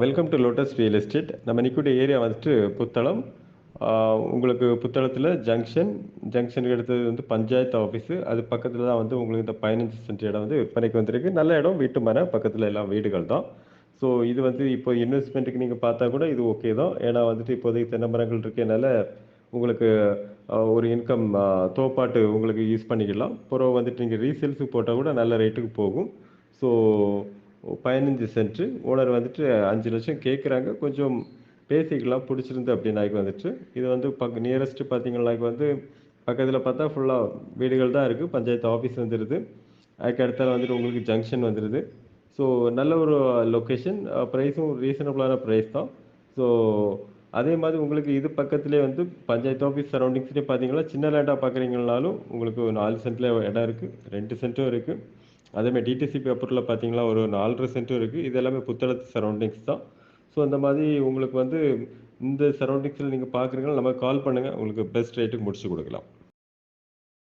Welcome to lotus real estate நம்ம நிற்கக்கூடிய area வந்துட்டு புத்தளம். உங்களுக்கு புத்தளத்தில் ஜங்ஷன் ஜங்ஷனுக்கு அடுத்தது வந்து பஞ்சாயத்து ஆஃபீஸு அது பக்கத்தில் தான் வந்து உங்களுக்கு இந்த பதினஞ்சு சென்ட் இடம் வந்து விற்பனைக்கு வந்திருக்கு. நல்ல இடம் வீட்டு மரம் பக்கத்தில் எல்லாம் வீடுகள் தான். ஸோ இது வந்து இப்போ இன்வெஸ்ட்மெண்ட்டுக்கு நீங்கள் பார்த்தா கூட இது ஓகே தான். ஏன்னா வந்துட்டு இப்போதைக்கு தென்னை மரங்கள் இருக்கனால உங்களுக்கு ஒரு இன்கம் தோப்பாட்டு உங்களுக்கு யூஸ் பண்ணிக்கலாம். பிறகு வந்துட்டு நீங்கள் ரீசேல்ஸுக்கு போட்டால் கூட நல்ல ரேட்டுக்கு போகும். ஸோ பதினஞ்சு சென்ட்டு ஓனர் வந்துட்டு அஞ்சு லட்சம் கேட்குறாங்க கொஞ்சம் பேசிக்கலாம் பிடிச்சிருந்து அப்படின்னாக்கி வந்துட்டு. இது வந்து பக்க நியரஸ்ட்டு பார்த்தீங்கன்னாக்கி வந்து பக்கத்தில் பார்த்தா ஃபுல்லாக வீடுகள் தான் இருக்குது பஞ்சாயத்து ஆஃபீஸ் வந்துடுது அதுக்கு அடுத்தால வந்துட்டு உங்களுக்கு ஜங்ஷன் வந்துடுது ஸோ நல்ல ஒரு லொக்கேஷன் ப்ரைஸும் ரீசனபிளான ப்ரைஸ் தான். ஸோ அதே மாதிரி உங்களுக்கு இது பக்கத்துலேயே வந்து பஞ்சாயத்து ஆஃபீஸ் சரௌண்டிங்ஸ்லேயே பார்த்தீங்கன்னா சின்ன லேண்டாக பார்க்குறீங்கனாலும் உங்களுக்கு நாலு சென்ட்டில் இடம் இருக்குது ரெண்டு சென்ட்டும் இருக்குது அதேமாதிரி டிடிசி பேப்பரில் பார்த்தீங்கன்னா ஒரு நாலரை சென்ட்டும் இருக்குது இது எல்லாமே புத்தளத்து சரௌண்டிங்ஸ் தான். ஸோ அந்த மாதிரி உங்களுக்கு வந்து இந்த சரௌண்டிங்ஸில் நீங்கள் பார்க்குறீங்கன்னா நம்ம கால் பண்ணுங்கள் உங்களுக்கு பெஸ்ட் ரேட்டுக்கு முடிச்சு கொடுக்கலாம்.